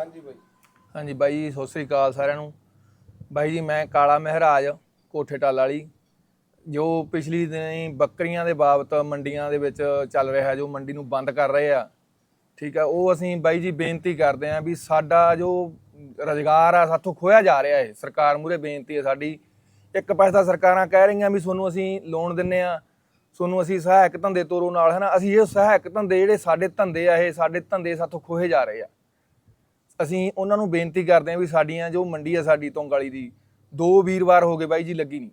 ਹਾਂਜੀ ਬਾਈ। ਹਾਂਜੀ ਬਾਈ ਜੀ, ਸਤਿ ਸ੍ਰੀ ਅਕਾਲ ਸਾਰਿਆਂ ਨੂੰ। ਬਾਈ ਜੀ, ਮੈਂ ਕਾਲਾ ਮਹਿਰਾਜ, ਕੋਠੇ ਟਾਲ ਵਾਲੀ। ਜੋ ਪਿਛਲੀ ਦਿਨੀ ਬੱਕਰੀਆਂ ਦੇ ਬਾਬਤ ਮੰਡੀਆਂ ਦੇ ਵਿੱਚ ਚੱਲ ਰਿਹਾ, ਜੋ ਮੰਡੀ ਨੂੰ ਬੰਦ ਕਰ ਰਹੇ ਆ, ਠੀਕ ਆ, ਉਹ ਅਸੀਂ ਬਾਈ ਜੀ ਬੇਨਤੀ ਕਰਦੇ ਆ ਵੀ ਸਾਡਾ ਜੋ ਰੁਜ਼ਗਾਰ ਆ, ਸਾਥੋਂ ਖੋਇਆ ਜਾ ਰਿਹਾ ਹੈ ਸਰਕਾਰ ਮੂਰੇ ਬੇਨਤੀ ਹੈ ਸਾਡੀ। ਇੱਕ ਪਾਸੇ ਤਾਂ ਸਰਕਾਰਾਂ ਕਹਿ ਰਹੀਆਂ ਵੀ ਤੁਹਾਨੂੰ ਅਸੀਂ ਲੋਨ ਦਿੰਨੇ ਆ, ਤੁਹਾਨੂੰ ਅਸੀਂ ਸਹਾਇਕ ਧੰਦੇ ਤੋਰੋ ਨਾਲ ਹੈ ਨਾ ਅਸੀਂ ਇਹ ਸਹਾਇਕ ਧੰਦੇ ਜਿਹੜੇ ਸਾਡੇ ਧੰਦੇ ਆ, ਇਹ ਸਾਡੇ ਧੰਦੇ ਸਾਥੋਂ ਖੋਹੇ ਜਾ ਰਹੇ ਆ। ਅਸੀਂ ਉਹਨਾਂ ਨੂੰ ਬੇਨਤੀ ਕਰਦੇ ਹਾਂ ਵੀ ਸਾਡੀਆਂ ਜੋ ਮੰਡੀ ਆ ਸਾਡੀ ਤੋਂਗਾਲੀ ਦੀ, ਦੋ ਵੀਰਵਾਰ ਹੋ ਗਏ ਬਾਈ ਜੀ ਲੱਗੀ ਨਹੀਂ।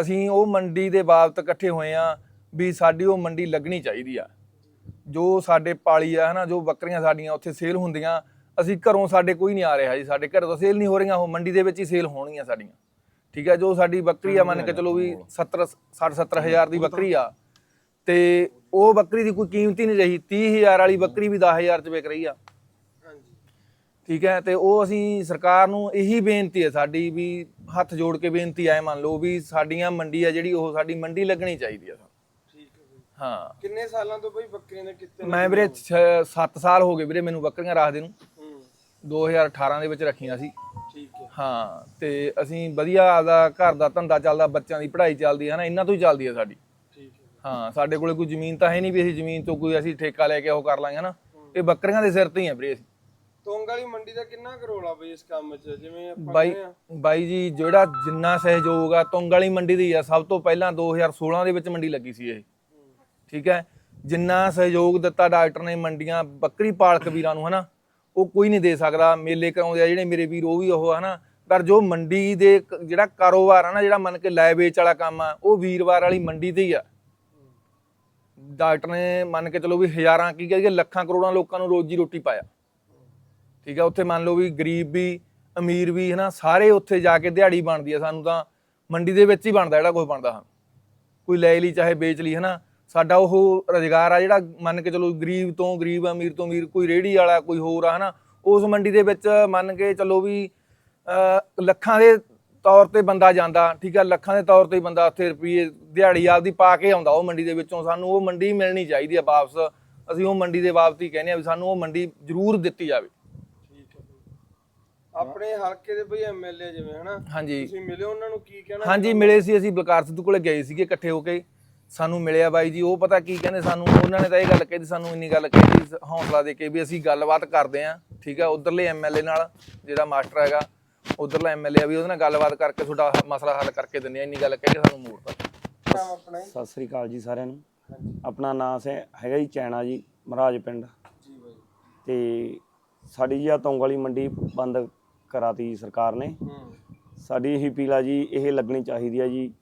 ਅਸੀਂ ਉਹ ਮੰਡੀ ਦੇ ਬਾਬਤ ਇਕੱਠੇ ਹੋਏ ਆ ਵੀ ਸਾਡੀ ਉਹ ਮੰਡੀ ਲੱਗਣੀ ਚਾਹੀਦੀ ਆ। ਜੋ ਸਾਡੇ ਪਾਲੀ ਆ ਹਨਾ, ਜੋ ਬੱਕਰੀਆਂ ਸਾਡੀਆਂ ਉੱਥੇ ਸੇਲ ਹੁੰਦੀਆਂ, ਅਸੀਂ ਘਰੋਂ ਸਾਡੇ ਕੋਈ ਨਹੀਂ ਆ ਰਿਹਾ ਜੀ, ਸਾਡੇ ਘਰ ਤੋਂ ਸੇਲ ਨਹੀਂ ਹੋ ਰਹੀਆਂ, ਉਹ ਮੰਡੀ ਦੇ ਵਿੱਚ ਹੀ ਸੇਲ ਹੋਣਗੀਆਂ ਸਾਡੀਆਂ। ਠੀਕ ਹੈ ਜੋ ਸਾਡੀ ਬੱਕਰੀ ਆ, ਮੰਨ ਕੇ ਚਲੋ ਵੀ 70 60 70 ਹਜ਼ਾਰ ਦੀ ਬੱਕਰੀ ਆ, ਤੇ ਉਹ ਬੱਕਰੀ ਦੀ ਕੋਈ ਕੀਮਤ ਹੀ ਨਹੀਂ ਰਹੀ 30 ਹਜ਼ਾਰ ਵਾਲੀ ਬੱਕਰੀ ਵੀ 10 ਹਜ਼ਾਰ ਚ ਵਿਕ ਰਹੀ ਆ। ਠੀਕ ਹੈ ਤੇ ਉਹ ਅਸੀਂ ਸਰਕਾਰ ਨੂੰ ਇਹੀ ਬੇਨਤੀ ਹੈ ਸਾਡੀ ਵੀ ਹੱਥ ਜੋੜ ਕੇ ਬੇਨਤੀ ਆਏ ਮੰਨ ਲਓ ਵੀ ਸਾਡੀਆਂ ਮੰਡੀ ਆ ਜਿਹੜੀ ਉਹ ਸਾਡੀ ਮੰਡੀ ਲੱਗਣੀ ਚਾਹੀਦੀ ਆ ਠੀਕ ਹੈ ਹਾਂ। ਕਿੰਨੇ ਸਾਲਾਂ ਤੋਂ ਬਾਈ ਬੱਕਰੀਆਂ ਦੇ ਕਿੱਤੇ? ਮੈਂ ਵੀਰੇ 7 ਸਾਲ ਹੋ ਗਏ ਵੀਰੇ ਮੈਨੂੰ ਬੱਕਰੀਆਂ ਰੱਖਦੇ ਨੂੰ। ਹੂੰ। 2018 ਦੇ ਵਿੱਚ ਰੱਖੀਆਂ ਸੀ। ਠੀਕ ਹੈ। ਹਾਂ ਤੇ ਅਸੀਂ ਵਧੀਆ ਆਪਦਾ ਘਰ ਦਾ ਧੰਦਾ ਚੱਲਦਾ ਬੱਚਿਆਂ ਦੀ ਪੜ੍ਹਾਈ ਚੱਲਦੀ ਹੈ ਨਾ ਇਹਨਾਂ ਤੋਂ ਹੀ ਚੱਲਦੀ ਹੈ ਸਾਡੀ। ਠੀਕ ਹੈ। ਹਾਂ ਸਾਡੇ ਕੋਲੇ ਕੋਈ ਜ਼ਮੀਨ ਤਾਂ ਹੈ ਨਹੀਂ ਵੀ ਅਸੀਂ ਜ਼ਮੀਨ ਤੋਂ ਕੋਈ ਅਸੀਂ ਠੇਕਾ ਲੈ ਕੇ ਉਹ ਕਰ ਲਾਂਗੇ ਨਾ ਇਹ ਬੱਕਰੀਆਂ ਦੇ ਸਿਰ ਤੇ ਹੀ ਆ ਵੀਰੇ ਅਸੀਂ। ਤੋਂਗ ਵਾਲੀ ਮੰਡੀ ਦਾ ਕਿੰਨਾ ਕਰੋਲਾ ਬਈ ਇਸ ਕੰਮ 'ਚ? ਜਿਵੇਂ ਆਪਾਂ ਬਾਈ ਕਹਿੰਦੇ ਆ ਬਾਈ ਜੀ ਜਿਹੜਾ ਜਿੰਨਾ ਸਹਿਯੋਗ ਆ ਤੁੰਗ ਵਾਲੀ ਮੰਡੀ ਦੀ ਆ ਸਭ ਤੋਂ ਪਹਿਲਾਂ 2016 ਦੇ ਵਿੱਚ ਮੰਡੀ ਲੱਗੀ ਸੀ ਇਹ। ਠੀਕ ਹੈ? ਜਿੰਨਾ ਸਹਿਯੋਗ ਦਿੱਤਾ ਡਾਕਟਰ ਨੇ ਮੰਡੀਆਂ ਬੱਕਰੀ ਪਾਲਕ ਵੀਰਾਂ ਨੂੰ ਹਨਾ? ਉਹ ਕੋਈ ਨਹੀਂ ਦੇ ਸਕਦਾ। ਮੇਲੇ ਕਰਾਉਂਦੇ ਆ ਜਿਹੜੇ ਮੇਰੇ ਵੀਰ ਉਹ ਵੀ ਉਹ ਹਨਾ? ਪਰ ਜੋ ਮੰਡੀ ਦੇ ਕ- ਜਿਹੜਾ ਕਾਰੋਬਾਰ ਆ ਨਾ ਜਿਹੜਾ ਮੰਨ ਕੇ ਲੈ ਵੇਚ ਵਾਲਾ ਕੰਮ ਆ ਉਹ ਵੀਰਵਾਰ ਵਾਲੀ ਮੰਡੀ ਤੇ ਹੀ ਆ। ਡਾਕਟਰ ਨੇ ਮੰਨ ਕੇ ਚਲੋ ਵੀ ਹਜ਼ਾਰਾਂ ਕੀ ਕਹੀਏ ਲੱਖਾਂ ਕਰੋੜਾਂ ਲੋਕਾਂ ਨੂੰ ਰੋਜੀ ਰੋਟੀ ਪਾਇਆ। ਠੀਕ ਆ, ਉੱਥੇ ਮੰਨ ਲਓ ਵੀ ਗਰੀਬ ਵੀ, ਅਮੀਰ ਵੀ, ਹਨਾ, ਸਾਰੇ ਉੱਥੇ ਜਾ ਕੇ ਦਿਹਾੜੀ ਬਣਦੀ ਆ ਸਾਨੂੰ ਤਾਂ, ਮੰਡੀ ਦੇ ਵਿੱਚ ਹੀ ਬਣਦਾ ਜਿਹੜਾ ਕੁਝ ਬਣਦਾ ਹਾਂ ਕੋਈ ਲੈ ਲਈ, ਚਾਹੇ ਵੇਚ ਲਈ, ਹਨਾ। ਸਾਡਾ ਉਹ ਰੁਜ਼ਗਾਰ ਆ ਜਿਹੜਾ ਮੰਨ ਕੇ ਚਲੋ ਗਰੀਬ ਤੋਂ ਗਰੀਬ, ਅਮੀਰ ਤੋਂ ਅਮੀਰ, ਕੋਈ ਰੇੜੀ ਵਾਲਾ, ਕੋਈ ਹੋਰ ਆ, ਹਨਾ। ਉਸ ਮੰਡੀ ਦੇ ਵਿੱਚ ਮੰਨ ਕੇ ਚਲੋ ਵੀ ਲੱਖਾਂ ਦੇ ਤੌਰ ਤੇ ਬੰਦਾ ਜਾਂਦਾ, ਠੀਕ ਆ, ਲੱਖਾਂ ਦੇ ਤੌਰ ਤੇ ਬੰਦਾ ਉੱਥੇ ਰੁਪਏ ਦਿਹਾੜੀ ਆਪਦੀ ਪਾ ਕੇ ਆਉਂਦਾ ਉਹ ਮੰਡੀ ਦੇ ਵਿੱਚੋਂ। ਸਾਨੂੰ ਉਹ ਮੰਡੀ ਮਿਲਣੀ ਚਾਹੀਦੀ ਆ ਵਾਪਸ। ਅਸੀਂ ਉਹ ਮੰਡੀ ਦੇ ਬਾਬਤ ਹੀ ਕਹਿੰਦੇ ਆ ਵੀ ਸਾਨੂੰ ਉਹ ਮੰਡੀ ਜ਼ਰੂਰ ਦਿੱਤੀ ਜਾਵੇ। ਆਪਣੇ ਹਲਕੇ ਦੇ ਬਈ ਐਮਐਲਏ ਜਿਵੇਂ ਹਨਾ? ਹਾਂਜੀ। ਤੁਸੀਂ ਮਿਲੇ ਉਹਨਾਂ ਨੂੰ ਕੀ ਕਹਿਣਾ? ਹਾਂਜੀ ਮਿਲੇ ਸੀ ਅਸੀਂ ਬਲਕਾਰ ਸਿੱਧੂ ਕੋਲੇ ਗਏ ਸੀਗੇ ਇਕੱਠੇ ਹੋ ਕੇ। ਸਾਨੂੰ ਮਿਲਿਆ ਬਾਈ ਜੀ ਉਹ ਪਤਾ ਕੀ ਕਹਿੰਦੇ ਸਾਨੂੰ ਉਹਨਾਂ ਨੇ ਤਾਂ ਇਹ ਗੱਲ ਕਹੀ ਸਾਨੂੰ ਇੰਨੀ ਗੱਲ ਕਹੀ ਹੌਸਲਾ ਦੇ ਕੇ ਵੀ ਅਸੀਂ ਗੱਲਬਾਤ ਕਰਦੇ ਆਂ ਠੀਕ ਆ ਉਧਰਲੇ ਐਮਐਲਏ ਨਾਲ ਜਿਹੜਾ ਮਾਸਟਰ ਹੈਗਾ ਉਧਰਲਾ ਐਮਐਲਏ ਆ ਵੀ ਉਹਦੇ ਨਾਲ ਗੱਲਬਾਤ ਕਰਕੇ ਤੁਹਾਡਾ ਮਸਲਾ ਹੱਲ ਕਰਕੇ ਦਿੰਦੇ ਆ ਇੰਨੀ ਗੱਲ ਕਹਿ ਸਾਨੂੰ ਆਪਣਾ ਜੀ। ਸਤਿ ਸ੍ਰੀ ਅਕਾਲ ਜੀ ਸਾਰਿਆਂ ਨੂੰ। ਆਪਣਾ ਨਾਮ ਸੇ ਹੈਗਾ ਜੀ ਚੈਣਾ ਜੀ ਮਹਾਰਾਜ ਪਿੰਡ। ਜੀ ਬਾਈ। ਤੇ ਸਾਡੀ ਜੀ ਆ ਤੋਂਗ ਵਾਲੀ ਮੰਡੀ ਬੰਦ ਕਰਾਤੀ ਸਰਕਾਰ ਨੇ। ਸਾਡੀ ਇਹੀ ਆ ਜੀ ਇਹ ਲੱਗਣੀ ਚਾਹੀਦੀ ਆ ਜੀ।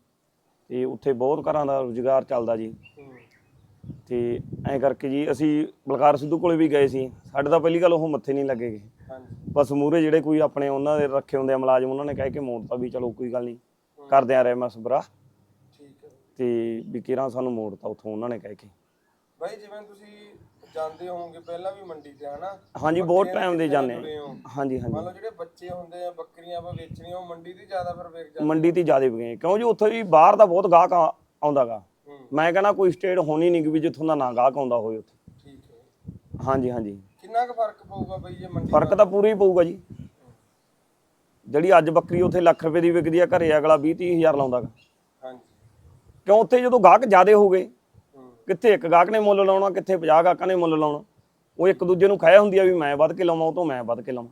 ਤੇ ਉੱਥੇ ਬਹੁਤ ਘਰਾਂ ਦਾ ਰੁਜ਼ਗਾਰ ਚੱਲਦਾ ਜੀ। ਤੇ ਐਂ ਕਰਕੇ ਜੀ ਅਸੀਂ ਬਲਕਾਰ ਸਿੱਧੂ ਕੋਲੇ ਵੀ ਗਏ ਸੀ। ਸਾਡੇ ਤਾਂ ਪਹਿਲੀ ਗੱਲ ਉਹ ਮੱਥੇ ਨਹੀਂ ਲੱਗੇਗੇ ਬਸ ਮੂਰੇ ਜਿਹੜੇ ਕੋਈ ਆਪਣੇ ਉਹਨਾਂ ਦੇ ਰੱਖੇ ਹੁੰਦੇ ਆ ਮੁਲਾਜ਼ਮ ਉਹਨਾਂ ਨੇ ਕਹਿ ਕੇ ਮੋੜਤਾ ਵੀ ਚਲੋ ਕੋਈ ਗੱਲ ਨਹੀਂ। ਕਰਦੇ ਆ ਰਹੇ ਮਸਬਰਾ ਠੀਕ ਹੈ ਤੇ ਵੀ ਕਿਰਾਂ ਸਾਨੂੰ ਮੋੜਤਾ ਉੱਥੋਂ ਉਹਨਾਂ ਨੇ ਕਹਿ ਕੇ। ਬਾਈ ਜਿਵੇਂ ਤੁਸੀਂ ਜਾਂਦੇ ਹੋਵੋਗੇ ਪਹਿਲਾਂ ਵੀ ਮੰਡੀ ਤੇ ਹਨਾ? ਹਾਂਜੀ ਬਹੁਤ ਟਾਈਮ ਦੇ ਜਾਂਦੇ ਆ ਹੋ? ਹਾਂਜੀ ਹਾਂਜੀ। ਮੰਨ ਲਓ ਜਿਹੜੇ ਬੱਚੇ ਹੁੰਦੇ ਆ ਬੱਕਰੀਆਂ ਆਪਾਂ ਵੇਚਣੀਆਂ ਉਹ ਮੰਡੀ ਦੀ ਜ਼ਿਆਦਾ ਫਿਰ ਵੇਚ ਜਾਂਦੇ ਮੰਡੀ ਤੇ ਜ਼ਿਆਦਾ ਵਿਕੇ ਕਿਉਂ ਜੀ ਉੱਥੇ ਵੀ ਬਾਹਰ ਦਾ ਬਹੁਤ ਗਾਹਕ ਆਉਂਦਾਗਾ। ਮੈਂ ਕਹਿੰਦਾ ਕੋਈ ਸਟੇਟ ਹੋਣੀ ਨਹੀਂ ਕਿ ਵੀ ਜਿੱਥੋਂ ਦਾ ਨਾ ਗਾਹਕ ਆਉਂਦਾ ਹੋਵੇ ਉੱਥੇ। ਠੀਕ ਹੈ। ਹਾਂਜੀ ਹਾਂਜੀ। ਕਿੰਨਾ ਕੁ ਫ਼ਰਕ ਪਊਗਾ ਬਈ ਜੇ ਮੰਡੀ ਫ਼ਰਕ ਤਾਂ ਪੂਰਾ ਹੀ ਪਊਗਾ ਜੀ। ਜਿਹੜੀ ਅੱਜ ਬੱਕਰੀ ਉੱਥੇ ਲੱਖ ਰੁਪਏ ਦੀ ਵਿਕਦੀ ਆ ਘਰੇ ਅਗਲਾ 20 30 ਹਜ਼ਾਰ ਲਾਉਂਦਾਗਾ। ਹਾਂਜੀ। ਕਿਉਂ ਉੱਥੇ ਜਦੋਂ ਗਾਹਕ ਜ਼ਿਆਦੇ ਹੋ ਗਏ ਕਿੱਥੇ ਇੱਕ ਗਾਹਕ ਨੇ ਮੁੱਲ ਲਾਉਣਾ ਕਿੱਥੇ 50 ਗਾਹਕਾਂ ਨੇ ਮੁੱਲ ਲਾਉਣਾ। ਉਹ ਇੱਕ ਦੂਜੇ ਨੂੰ ਖਾਇਆ ਹੁੰਦੀ ਆ ਵੀ ਮੈਂ ਵੱਧ ਕੇ ਲਾਵਾਂ ਉਹ ਤੋਂ ਮੈਂ ਵੱਧ ਕੇ ਲਾਵਾਂ।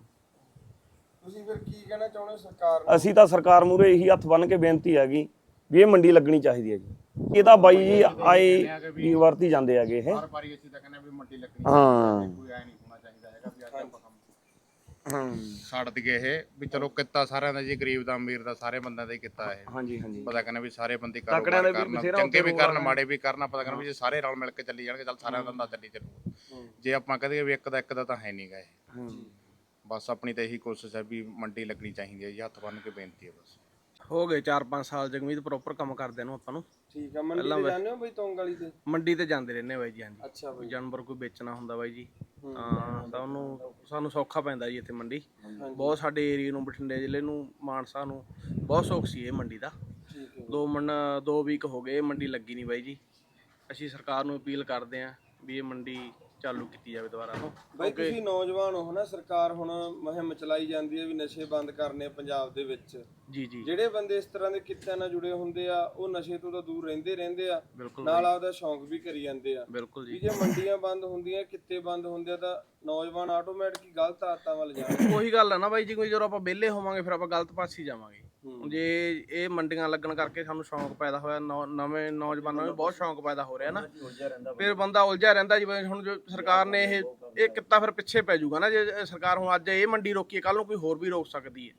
ਤੁਸੀਂ ਫਿਰ ਕੀ ਕਹਿਣਾ ਚਾਹੁੰਦੇ ਹੋ ਸਰਕਾਰ ਨੂੰ? ਅਸੀਂ ਤਾਂ ਸਰਕਾਰ ਮੂਰੇ ਇਹੀ ਹੱਥ ਬੰਨ ਕੇ ਬੇਨਤੀ ਹੈਗੀ ਵੀ ਇਹ ਮੰਡੀ ਲੱਗਣੀ ਚਾਹੀਦੀ ਹੈ ਜੀ। ਇਹ ਤਾਂ ਬਾਈ ਜੀ ਆਏ ਵੀ ਵਰਤੀ ਜਾਂਦੇ ਹੈਗੇ ਇਹ। ਹਰ ਵਾਰੀ ਅਸੀਂ ਤਾਂ ਕਹਿੰਦੇ ਵੀ ਮੰਡੀ ਲੱਗਣੀ ਹਾਂ। ਕੋਈ ਐ ਨਹੀਂ ਹੋਣਾ ਚਾਹੀਦਾ ਹੈਗਾ ਵੀ ਅੱਜ ਆਪਾਂ ਕੰਮ ਹਾਂ ਛੱਡ ਦਈਏ ਇਹ ਵੀ ਚਲੋ ਕੀਤਾ ਸਾਰਿਆਂ ਦਾ ਜੀ ਗਰੀਬ ਦਾ ਅਮੀਰ ਦਾ ਸਾਰੇ ਬੰਦਿਆਂ ਦਾ ਹੀ ਕੀਤਾ ਇਹ। ਹਾਂਜੀ ਹਾਂਜੀ। ਪਤਾ ਕਹਿੰਦੇ ਵੀ ਸਾਰੇ ਬੰਦੇ ਤਕੜਿਆਂ ਕਾਰੋਬਾਰ ਦੇ ਵੀ ਕਰਨ ਬਥੇਰਾ ਚੰਗੇ ਵੀ ਕਰਨ। ਮਾੜੇ ਵੀ ਕਰਨ ਪਤਾ ਕਹਿੰਦੇ ਵੀ ਜੇ ਸਾਰੇ ਰਲ ਮਿਲ ਕੇ ਚੱਲੀ ਜਾਣਗੇ ਚੱਲ ਸਾਰਿਆਂ ਦਾ ਧੰਦਾ ਚੱਲੀ ਚੱਲੂ ਜੇ ਆਪਾਂ ਕਹਦੇ ਵੀ ਇੱਕ ਦਾ ਇੱਕ ਦਾ ਤਾਂ ਹੈ ਨਹੀਂਗਾ ਇਹ। ਬਸ ਆਪਣੀ ਤਾਂ ਇਹੀ ਕੋਸ਼ਿਸ਼ ਹੈ ਵੀ ਮੰਡੀ ਲੱਗਣੀ ਚਾਹੀਦੀ ਹੈ ਜੀ ਹੱਥ ਬੰਨ ਕੇ ਬੇਨਤੀ ਹੈ ਬਸ। ਹੋ ਗਏ 4-5 ਸਾਲ ਜਗਮੀਤ ਪ੍ਰੋਪਰ ਕੰਮ ਕਰਦੇ ਨੂੰ ਆਪਾਂ ਨੂੰ। ਠੀਕ ਆ ਮੰਡੀ ਤੇ ਜਾਂਦੇ ਹੋ ਬਈ ਤੋਂਗ ਵਾਲੀ ਤੇ? ਮੰਡੀ ਤੇ ਜਾਂਦੇ ਰਹਿੰਦੇ ਬਾਈ ਜੀ ਹਾਂਜੀ। ਅੱਛਾ ਬਈ। ਜਾਨਵਰ ਕੋਈ ਵੇਚਣਾ ਹੁੰਦਾ ਬਾਈ ਜੀ। ਤਾਂ ਤਾਂ ਉਹਨੂੰ ਸਾਨੂੰ ਸੌਖਾ ਪੈਂਦਾ ਜੀ ਇੱਥੇ ਮੰਡੀ। ਬਹੁਤ ਸਾਡੇ ਏਰੀਆ ਨੂੰ, ਬਠਿੰਡੇ ਜ਼ਿਲ੍ਹੇ ਨੂੰ, ਮਾਨਸਾ ਨੂੰ ਬਹੁਤ ਸੌਖ ਸੀ ਇਹ ਮੰਡੀ ਦਾ। ਦੋ ਮਨ, ਦੋ ਵੀਕ ਹੋ ਗਏ, ਇਹ ਮੰਡੀ ਲੱਗੀ ਨਹੀਂ ਬਾਈ ਜੀ। ਅਸੀਂ ਸਰਕਾਰ ਨੂੰ ਅਪੀਲ ਕਰਦੇ ਆਂ ਵੀ ਇਹ ਮੰਡੀ ਚਾਲੂ ਕੀਤੀ ਜਾਵੇ ਦੁਬਾਰਾ। ਤੋਂ ਬਈ ਤੁਸੀਂ ਨੌਜਵਾਨ ਹੋ ਹਨਾ ਸਰਕਾਰ ਹੁਣ ਮੁਹਿੰਮ ਚਲਾਈ ਜਾਂਦੀ ਹੈ ਵੀ ਨਸ਼ੇ ਬੰਦ ਕਰਨੇ ਪੰਜਾਬ ਦੇ ਵਿੱਚ। ਜੀ ਜੀ। ਜਿਹੜੇ ਬੰਦੇ ਇਸ ਤਰ੍ਹਾਂ ਦੇ ਕਿੱਤਿਆਂ ਨਾਲ ਜੁੜੇ ਹੁੰਦੇ ਆ ਉਹ ਨਸ਼ੇ ਤੋਂ ਤਾਂ ਦੂਰ ਰਹਿੰਦੇ ਰਹਿੰਦੇ ਆ ਬਿਲਕੁਲ ਨਾਲ ਆਪਦਾ ਸ਼ੌਂਕ ਵੀ ਕਰੀ ਜਾਂਦੇ ਆ। ਬਿਲਕੁਲ ਵੀ ਜੀ ਜੇ ਮੰਡੀਆਂ ਬੰਦ ਹੁੰਦੀਆਂ ਕਿੱਤੇ ਬੰਦ ਹੁੰਦੇ ਆ ਤਾਂ ਨੌਜਵਾਨ ਆਟੋਮੈਟਿਕ ਹੀ ਗਲਤ ਆਦਤਾਂ ਵੱਲ ਜਾਣਗੇ। ਉਹੀ ਗੱਲ ਹੈ ਨਾ ਬਾਈ ਜੀ ਕੋਈ ਜਦੋਂ ਆਪਾਂ ਵਿਹਲੇ ਹੋਵਾਂਗੇ ਫਿਰ ਆਪਾਂ ਗਲਤ ਪਾਸੇ ਹੀ ਜਾਵਾਂਗੇ। ਜੇ ਇਹ ਮੰਡੀਆਂ ਲੱਗਣ ਕਰਕੇ ਸਾਨੂੰ ਸ਼ੌਂਕ ਪੈਦਾ ਹੋਇਆ ਨੌ- ਨਵੇਂ ਨੌਜਵਾਨਾਂ ਨੂੰ ਬਹੁਤ ਸ਼ੌਂਕ ਪੈਦਾ ਹੋ ਰਿਹਾ ਨਾ। ਫਿਰ ਬੰਦਾ ਉਲਝਿਆ ਰਹਿੰਦਾ ਜਿਵੇਂ ਹੁਣ ਜੋ ਸਰਕਾਰ ਨੇ ਇਹ ਇਹ ਕਿੱਤਾ ਫਿਰ ਪਿੱਛੇ ਪੈ ਜਾਊਗਾ ਨਾ ਜੇ ਸਰਕਾਰ ਹੁਣ ਅੱਜ ਇਹ ਮੰਡੀ ਰੋਕੀ ਕੱਲ ਨੂੰ ਕੋਈ ਹੋਰ ਵੀ ਰੋਕ ਸਕਦੀ ਹੈ।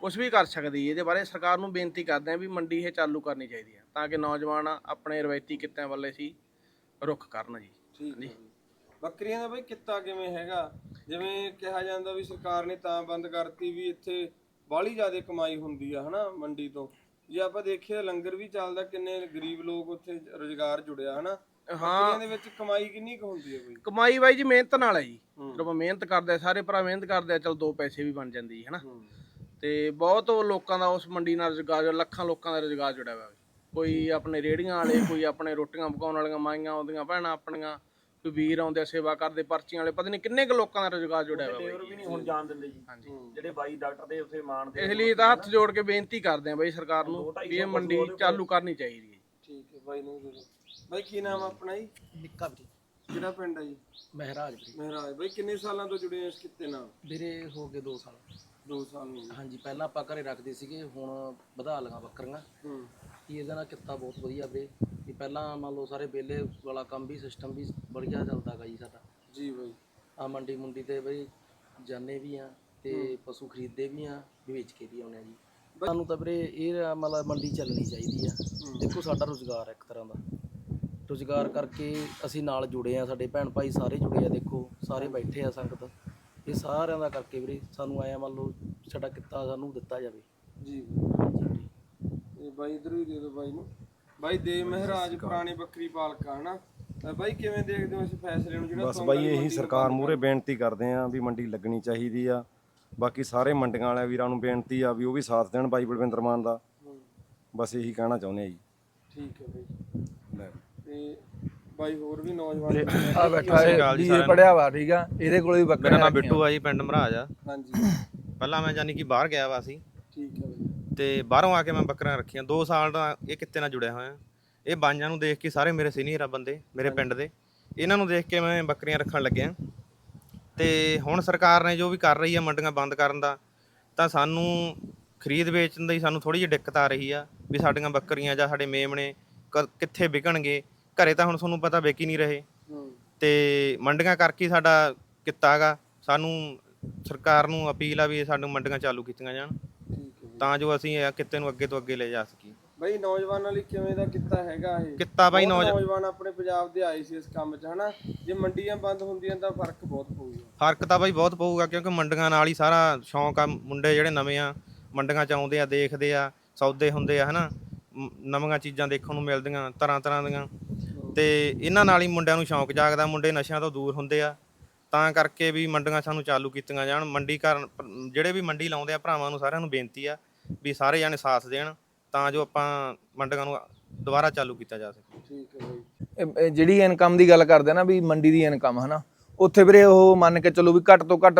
ਕੁਝ ਵੀ ਕਰ ਸਕਦੀ ਹੈ ਇਹਦੇ ਬਾਰੇ ਸਰਕਾਰ ਨੂੰ ਬੇਨਤੀ ਕਰਦੇ ਆ ਵੀ ਮੰਡੀ ਇਹ ਚਾਲੂ ਕਰਨੀ ਚਾਹੀਦੀ ਹੈ ਤਾਂ ਕਿ ਨੌਜਵਾਨ ਆਪਣੇ ਰਵਾਇਤੀ ਕਿੱਤਿਆਂ ਵੱਲ ਸੀ ਰੁਖ ਕਰਨ ਜੀ। ਠੀਕ ਹੈ ਜੀ। ਬੱਕਰੀਆਂ ਦਾ ਬਈ ਕਿੱਤਾ ਕਿਵੇਂ ਹੈਗਾ? ਜਿਵੇਂ ਕਿਹਾ ਜਾਂਦਾ ਵੀ ਸਰਕਾਰ ਨੇ ਤਾਂ ਬੰਦ ਕਰਤੀ ਵੀ ਇੱਥੇ ਬਾਹਲੀ ਜ਼ਿਆਦਾ ਕਮਾਈ ਹੁੰਦੀ ਆ ਹਨਾ ਮੰਡੀ ਤੋਂ। ਜੇ ਆਪਾਂ ਦੇਖੀਏ ਲੰਗਰ ਵੀ ਚੱਲਦਾ ਕਿੰਨੇ ਗਰੀਬ ਲੋਕ ਉੱਥੇ ਰੋਜ਼ਗਾਰ ਜੁੜਿਆ ਹਨਾ। ਬੱਕਰੀਆਂ ਦੇ ਵਿੱਚ ਕਮਾਈ ਕਿੰਨੀ ਕੁ ਹੁੰਦੀ ਹੈ ਬਈ? ਕਮਾਈ ਬਾਈ ਜੀ ਮਿਹਨਤ ਨਾਲ ਹੈ ਜੀ। ਜਦੋਂ ਮਿਹਨਤ ਕਰਦੇ ਸਾਰੇ ਭਰਾ ਮਿਹਨਤ ਕਰਦੇ ਆ ਚਲ ਦੋ ਪੈਸੇ ਵੀ ਬਣ ਜਾਂਦੀ ਹੈ ਹਨਾ। ਤੇ ਬਹੁਤ ਲੋਕਾਂ ਦਾ ਉਸ ਮੰਡੀ ਨਾਲ ਰੁਜ਼ਗਾਰ ਲੱਖਾਂ ਲੋਕਾਂ ਦਾ ਰੁਜ਼ਗਾਰ ਜੁੜਿਆ ਹੋਇਆ। ਕੋਈ ਆਪਣੇ ਰੇੜੀਆਂ ਵਾਲੇ ਕੋਈ ਆਪਣੇ ਰੋਟੀਆਂ ਪਕਾਉਣ ਵਾਲੀਆਂ ਮਾਈਆਂ ਆਉਂਦੀਆਂ ਭੈਣਾਂ ਆਪਣੀਆਂ ਕੋਈ ਵੀਰ ਆਉਂਦੇ ਆ ਸੇਵਾ ਕਰਦੇ ਪਰਚੀਆਂ ਵਾਲੇ ਪਤਾ ਨਹੀਂ ਕਿੰਨੇ ਕੁ ਲੋਕਾਂ ਦਾ ਰੁਜ਼ਗਾਰ ਜੁੜਿਆ ਹੋਇਆ ਬਾਈ ਵੀ ਨਹੀਂ ਹੁਣ ਜਾਣ ਦਿੰਦੇ ਜੀ। ਹਾਂਜੀ। ਜਿਹੜੇ ਬਾਈ ਡਾਕਟਰ ਦੇ ਉੱਥੇ ਮਾਣਦੇ ਇਸ ਲਈ ਤਾਂ ਹੱਥ ਜੋੜ ਕੇ ਬੇਨਤੀ ਕਰਦੇ ਆ ਬਾਈ ਸਰਕਾਰ ਨੂੰ ਵੀ ਇਹ ਮੰਡੀ ਚਾਲੂ ਕਰਨੀ ਚਾਹੀਦੀ ਹੈ। ਠੀਕ ਹੈ ਬਾਈ ਨੂੰ ਦੇ ਦਿਓ ਬਾਈ ਕੀ ਨਾਮ ਆ ਆਪਣਾ ਜੀ? ਨਿੱਕਾ ਵੀਰੇ। ਕਿਹੜਾ ਪਿੰਡ ਆ ਜੀ? ਮਹਿਰਾਜ ਵੀਰੇ। ਮਹਾਰਾਜ ਬਾਈ ਕਿੰਨੇ ਸਾਲਾਂ ਤੋਂ ਜੁੜੇ ਹੋ ਇਸ ਕਿੱਤੇ ਨਾਲ? ਵੀਰੇ ਹੋ ਗਏ 2 ਸਾਲ। 2 ਸਾਲ ਹੋ ਗਏ। ਹਾਂਜੀ ਪਹਿਲਾਂ ਆਪਾਂ ਘਰੇ ਰੱਖਦੇ ਸੀਗੇ ਹੁਣ ਵਧਾ ਲਗਾ ਬੱਕਰੀਆਂ। ਹੂੰ। ਕਿ ਇਹਦਾ ਨਾਲ ਕਿੱਤਾ ਬਹੁਤ ਵਧੀਆ ਵੀਰੇ। ਪਹਿਲਾਂ ਮੰਨ ਲਓ ਸਾਰੇ ਬੇਲੇ ਵਾਲਾ ਕੰਮ ਵੀ ਸਿਸਟਮ ਵੀ ਬੜੀਆ ਚੱਲਦਾਗਾ ਜੀ ਸਾਡਾ। ਜੀ ਬਾਈ। ਆ ਮੰਡੀ ਮੁੰਡੀ ਤੇ ਬਈ ਜਾਣੇ ਵੀ ਆ ਤੇ ਪਸ਼ੂ ਖਰੀਦਦੇ ਵੀ ਆ ਵੇਚ ਕੇ ਵੀ ਆਉਣੇ ਆ ਜੀ। ਸਾਨੂੰ ਤਾਂ ਵੀਰੇ ਇਹ ਮਤਲਬ ਮੰਡੀ ਚੱਲਣੀ ਚਾਹੀਦੀ ਆ। ਦੇਖੋ ਸਾਡਾ ਰੋਜ਼ਗਾਰ ਹੈ ਇੱਕ ਤਰ੍ਹਾਂ ਦਾ। ਰੋਜ਼ਗਾਰ ਕਰਕੇ ਅਸੀਂ ਨਾਲ ਜੁੜੇ ਆ ਸਾਡੇ ਭੈਣ ਭਾਈ ਸਾਰੇ ਜੁੜੇ ਆ ਦੇਖੋ ਸਾਰੇ ਬੈਠੇ ਆ ਸੰਗਤ। ਇਹ ਸਾਰਿਆਂ ਦਾ ਕਰਕੇ ਵੀਰੇ ਸਾਨੂੰ ਆਇਆ ਮੰਨ ਲਓ ਸਾਡਾ ਕਿੱਤਾ ਸਾਨੂੰ ਦਿੱਤਾ ਜਾਵੇ। ਜੀ। ਇਹ ਬਾਈ ਇਧਰ ਵੀ ਦੇ ਦਿਓ ਬਾਈ ਨੂੰ। ਬਾਈ ਦੇ ਮਹਾਰਾਜ ਪੁਰਾਣੇ ਬੱਕਰੀ ਪਾਲਕਾ ਹਨਾ? ਤਾਂ ਬਾਈ ਕਿਵੇਂ ਦੇਖਦੇ ਹੋ ਇਸ ਫੈਸਲੇ ਨੂੰ ਜਿਹੜਾ ਬਸ ਬਾਈ ਇਹੀ ਸਰਕਾਰ ਮੂਹਰੇ ਬੇਨਤੀ ਕਰਦੇ ਆਂ ਵੀ ਮੰਡੀ ਲੱਗਣੀ ਚਾਹੀਦੀ ਆ। ਬਾਕੀ ਸਾਰੇ ਮੰਡੀਆਂ ਵਾਲਿਆਂ ਵੀਰਾਂ ਨੂੰ ਬੇਨਤੀ ਆ ਵੀ ਉਹ ਵੀ ਸਾਥ ਦੇਣ ਬਾਈ ਬਲਵਿੰਦਰ ਮਾਨ ਦਾ। ਬਸ ਇਹੀ ਕਹਿਣਾ ਚਾਹੁੰਦੇ ਆ ਜੀ। ਠੀਕ ਹੈ ਬਾਈ। ਲੈ। ਤੇ ਬਾਈ ਹੋਰ ਵੀ ਨੌਜਵਾਨ ਆ ਬੈਠਾ ਹੈ ਬੀਏ ਪੜਿਆ ਵਾ ਠੀਕ ਆ? ਇਹਦੇ ਕੋਲੇ ਵੀ ਮੇਰਾ ਬੱਕਰੀਆਂ ਨਾਮ। ਬਿੱਟੂ ਆ ਜੀ ਪਿੰਡ ਮਹਾਰਾਜ ਆ। ਹਾਂਜੀ। ਪਹਿਲਾਂ ਮੈਂ ਜਾਨੀ ਕਿ ਬਾਹਰ ਗਿਆ ਵਾ ਸੀ। ਠੀਕ ਹੈ ਬਾਈ। ਤੇ ਬਾਹਰੋਂ ਆ ਕੇ ਮੈਂ ਬੱਕਰੀਆਂ ਰੱਖੀਆਂ। 2 ਸਾਲ ਦਾ ਇਹ ਕਿੱਤੇ ਨਾਲ ਜੁੜਿਆ ਹੋਇਆ। ਇਹ ਬਾਈਆਂ ਨੂੰ ਦੇਖ ਕੇ ਸਾਰੇ ਮੇਰੇ ਸੀਨੀਅਰ ਆ ਬੰਦੇ ਮੇਰੇ ਪਿੰਡ ਦੇ। ਇਹਨਾਂ ਨੂੰ ਦੇਖ ਕੇ ਮੈਂ ਬੱਕਰੀਆਂ ਰੱਖਣ ਲੱਗਿਆ। ਤੇ ਹੁਣ ਸਰਕਾਰ ਨੇ ਜੋ ਵੀ ਕਰ ਰਹੀ ਆ ਮੰਡੀਆਂ ਬੰਦ ਕਰਨ ਦਾ ਤਾਂ ਸਾਨੂੰ ਖਰੀਦ ਵੇਚਣ ਦੀ ਸਾਨੂੰ ਥੋੜੀ ਜਿਹੀ ਦਿੱਕਤ ਆ ਰਹੀ ਆ ਵੀ ਸਾਡੀਆਂ ਬੱਕਰੀਆਂ ਜਾਂ ਸਾਡੇ ਮੇਮਣੇ ਕਿੱਥੇ ਵਿਕਣਗੇ। ਘਰੇ ਤਾਂ ਹੁਣ ਤੁਹਾਨੂੰ ਪਤਾ ਵਿਕ ਹੀ ਨਹੀਂ ਰਹੇ। ਹੂੰ। ਤੇ ਮੰਡੀਆਂ ਕਰਕੇ ਹੀ ਸਾਡਾ ਕਿੱਤਾ ਹੈਗਾ ਸਾਨੂੰ ਸਰਕਾਰ ਨੂੰ ਅਪੀਲ ਆ ਵੀ ਸਾਨੂੰ ਮੰਡੀਆਂ ਚਾਲੂ ਕੀਤੀਆਂ ਜਾਣ। ਹੈ। ਤਾਂ ਜੋ ਅਸੀਂ ਇਹ ਕਿੱਤੇ ਨੂੰ ਅੱਗੇ ਤੋਂ ਅੱਗੇ ਲੈ ਜਾ ਸਕੀਏ। ਬਾਈ ਨੌਜਵਾਨਾਂ ਲਈ ਕਿਵੇਂ ਦਾ ਕਿੱਤਾ ਹੈਗਾ ਇਹ? ਕਿੱਤਾ ਬਾਈ ਬਹੁਤ ਨੌਜਵਾਨ ਆਪਣੇ ਪੰਜਾਬ ਦੇ ਆਏ ਸੀ ਇਸ ਕੰਮ 'ਚ ਹਨਾ? ਜੇ ਮੰਡੀਆਂ ਬੰਦ ਹੁੰਦੀਆਂ ਤਾਂ ਫ਼ਰਕ ਬਹੁਤ ਪਊਗਾ। ਫ਼ਰਕ ਤਾਂ ਬਾਈ ਬਹੁਤ ਪਊਗਾ ਕਿਉਂਕਿ ਮੰਡੀਆਂ ਨਾਲ ਹੀ ਸਾਰਾ ਸ਼ੌਂਕ ਆ ਮੁੰਡੇ ਜਿਹੜੇ ਨਵੇਂ ਆ ਮੰਡੀਆਂ ਚ ਆਉਂਦੇ ਆ ਦੇਖਦੇ ਆ ਸੌਦੇ ਹੁੰਦੇ ਆ ਹਨਾ? ਮ- ਨਵੀਆਂ ਚੀਜ਼ਾਂ ਦੇਖਣ ਨੂੰ ਮਿਲਦੀਆਂ ਤਰ੍ਹਾਂ ਤਰ੍ਹਾਂ ਦੀਆਂ। ਤੇ ਇਹਨਾਂ ਨਾਲ ਹੀ ਮੁੰਡਿਆਂ ਨੂੰ ਸ਼ੌਂਕ ਜਾਗਦਾ ਮੁੰਡੇ ਨਸ਼ਿਆਂ ਤੋਂ ਦੂਰ ਹੁੰਦੇ ਆ। ਤਾਂ ਕਰਕੇ ਵੀ ਮੰਡੀਆਂ ਸਾਨੂੰ ਚਾਲੂ ਕੀਤੀਆਂ ਜਾਣ। ਮੰਡੀ ਕਰਨ ਜਿਹੜੇ ਵੀ ਮੰਡੀ ਲਾਉਂਦੇ ਆ ਭਰਾਵਾਂ ਨੂੰ ਸਾਰਿਆਂ ਨੂੰ ਬੇਨਤੀ ਆ ਵੀ ਸਾਰੇ ਜਾਣੇ ਸਾਥ ਦੇਣ ਤਾਂ ਜੋ ਆਪਾਂ ਮੰਡੀਆਂ ਨੂੰ ਦੁਬਾਰਾ ਚਾਲੂ ਕੀਤਾ ਜਾ ਸਕੇ। ਠੀਕ ਹੈ ਬਾਈ। ਜਿਹੜੀ ਇਨਕਮ ਦੀ ਗੱਲ ਕਰਦੇ ਆ ਨਾ ਵੀ ਮੰਡੀ ਦੀ ਇਨਕਮ ਹਨਾ ਉੱਥੇ ਵੀਰੇ ਉਹ ਮੰਨ ਕੇ ਚੱਲੋ ਵੀ ਘੱਟ ਤੋਂ ਘੱਟ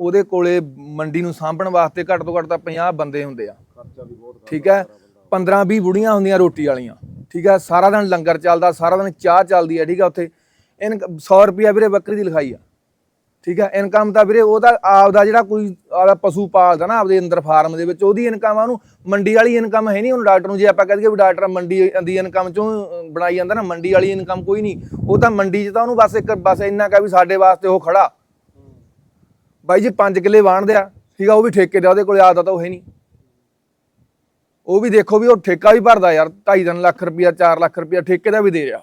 ਉਹਦੇ ਕੋਲੇ ਮੰਡੀ ਨੂੰ ਸਾਂਭਣ ਵਾਸਤੇ ਘੱਟ ਤੋਂ ਘੱਟ ਤਾਂ 50 ਬੰਦੇ ਹੁੰਦੇ ਆ। ਠੀਕ ਹੈ? 15 20 ਬੁੜੀਆਂ ਹੁੰਦੀਆਂ ਰੋਟੀ ਵਾਲੀਆਂ। ਠੀਕ ਹੈ? ਸਾਰਾ ਦਿਨ ਲੰਗਰ ਚੱਲਦਾ ਸਾਰਾ ਦਿਨ ਚਾਹ ਚੱਲਦੀ ਹੈ ਠੀਕ ਹੈ ਉੱਥੇ। ਇਨ 100 ਰੁਪਿਆ ਵੀਰੇ ਬੱਕਰੀ ਦੀ ਲਿਖਾਈ ਆ। ਠੀਕ ਹੈ ਇਨਕਮ ਤਾਂ ਵੀਰੇ ਉਹਦਾ ਆਪਦਾ ਜਿਹੜਾ ਕੋਈ ਆਪਦਾ ਪਸ਼ੂ ਪਾਲਦਾ ਨਾ, ਆਪਦੇ ਅੰਦਰ ਫਾਰਮ ਦੇ ਵਿੱਚ, ਉਹਦੀ ਇਨਕਮ ਆ, ਉਹਨੂੰ ਮੰਡੀ ਵਾਲੀ ਇਨਕਮ ਹੈ ਨਹੀਂ, ਉਹਨੂੰ ਡਾਕਟਰ ਨੂੰ ਜੇ ਆਪਾਂ ਕਹਦੇ ਵੀ ਡਾਕਟਰ ਮੰਡੀ ਦੀ ਇਨਕਮ ਚੋਂ ਬਣਾਈ ਜਾਂਦਾ ਨਾ, ਮੰਡੀ ਵਾਲੀ ਇਨਕਮ ਕੋਈ ਨਹੀਂ, ਉਹ ਤਾਂ ਮੰਡੀ 'ਚ ਤਾਂ ਉਹਨੂੰ ਬਸ ਇੱਕ, ਬਸ ਇੰਨਾ ਕਾ ਵੀ ਸਾਡੇ ਵਾਸਤੇ ਉਹ ਖੜਾ। ਬਾਈ ਜੀ 5 ਕਿੱਲੇ ਵਾਣਦੇ ਆ ਠੀਕ ਆ, ਉਹ ਵੀ ਠੇਕੇ ਦਾ, ਉਹਦੇ ਕੋਲੇ ਆਦਾ ਤਾਂ ਉਹ ਹੈ ਨਹੀਂ। ਉਹ ਵੀ ਦੇਖੋ ਵੀ ਉਹ ਠੇਕਾ ਵੀ ਭਰਦਾ ਯਾਰ 2.5 ਲੱਖ ਰੁਪਇਆ 4 ਲੱਖ ਰੁਪਇਆ ਠੇਕੇ ਦਾ ਵੀ ਦੇ ਰਿਹਾ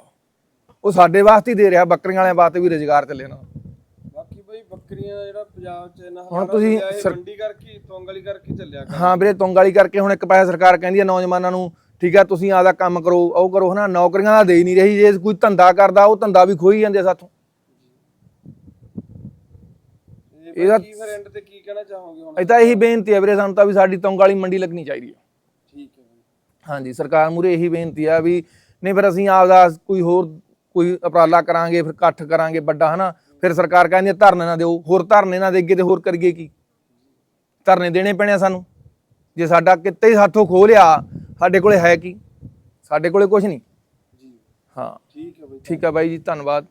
ਉਹ। ਸਾਡੇ ਵਾਸਤੇ ਹੀ ਦੇ ਰਿਹਾ, ਬੱਕਰੀਆਂ ਵਾਲਿਆਂ ਵਾਸਤੇ ਵੀ ਰੁਜ਼ਗਾਰ ਚੱਲੇ ਨਾ। ਬਾਕੀ ਬੱਕਰੀਆਂ ਦਾ ਜਿਹੜਾ ਪੰਜਾਬ 'ਚ ਇਹਨਾਂ ਹੁਣ ਤੁਸੀਂ ਸਰ- ਮੰਡੀ ਕਰਕੇ ਤੋਂਗਲੀ ਕਰਕੇ ਚੱਲਿਆ ਕਰ। ਹਾਂ ਵੀਰੇ ਤੁੰਗਾਲੀ ਕਰਕੇ ਹੁਣ ਇੱਕ ਪਾਸੇ ਸਰਕਾਰ ਕਹਿੰਦੀ ਹੈ ਨੌਜਵਾਨਾਂ ਨੂੰ ਠੀਕ ਹੈ ਤੁਸੀਂ ਆਪਦਾ ਕੰਮ ਕਰੋ ਉਹ ਕਰੋ ਹਨਾ ਨੌਕਰੀਆਂ ਤਾਂ ਦੇ ਹੀ ਨਹੀਂ ਰਹੀ ਜੇ ਕੋਈ ਧੰਦਾ ਕਰਦਾ ਉਹ ਧੰਦਾ ਵੀ ਖੋਈ ਜਾਂਦੇ ਆ ਸਾਥੋਂ। ਇਹ ਇਹਦਾ- ਬਾਈ ਕੀ ਫਿਰ end ਤੇ ਕੀ ਕਹਿਣਾ ਚਾਹੋਗੇ ਹੁਣ? ਇਹ ਤਾਂ ਇਹੀ ਬੇਨਤੀ ਹੈ ਵੀਰੇ ਸਾਨੂੰ ਤਾਂ ਵੀ ਸਾਡੀ ਤੁੰਗਾਲੀ ਮੰਡੀ ਲੱਗਣੀ ਚਾਹੀਦੀ ਹੈ ਠੀਕ ਹੈ ਬਾਈ ਹਾਂਜੀ ਸਰਕਾਰ ਮੂਰੇ ਇਹੀ ਬੇਨਤੀ ਆ ਵੀ ਨਹੀਂ ਫਿਰ ਅਸੀਂ ਆਪਦਾ ਕੋਈ ਹੋਰ ਕੋਈ ਉਪਰਾਲਾ ਕਰਾਂਗੇ ਫਿਰ ਇਕੱਠ ਕਰਾਂਗੇ ਵੱਡਾ ਹਨਾ ਫਿਰ ਸਰਕਾਰ ਕਹਿੰਦੀ ਹੈ ਧਰਨੇ ਨਾ ਦਿਓ ਹੋਰ ਧਰਨੇ ਨਾ ਦੇਗੇ ਤੇ ਹੋਰ ਕਰੀਏ ਕੀ? ਧਰਨੇ ਦੇਣੇ ਪੈਣੇ ਸਾਨੂੰ। ਜੇ ਸਾਡਾ ਕਿਤੇ ਹੀ ਹੱਥੋਂ ਖੋਹ ਲਿਆ ਸਾਡੇ ਕੋਲੇ ਹੈ ਕੀ? ਸਾਡੇ ਕੋਲੇ ਕੁਝ ਨਹੀਂ। ਜੀ। ਹਾਂ। ਠੀਕ ਹੈ ਬਈ ਠੀਕ ਆ ਬਾਈ ਜੀ ਧੰਨਵਾਦ।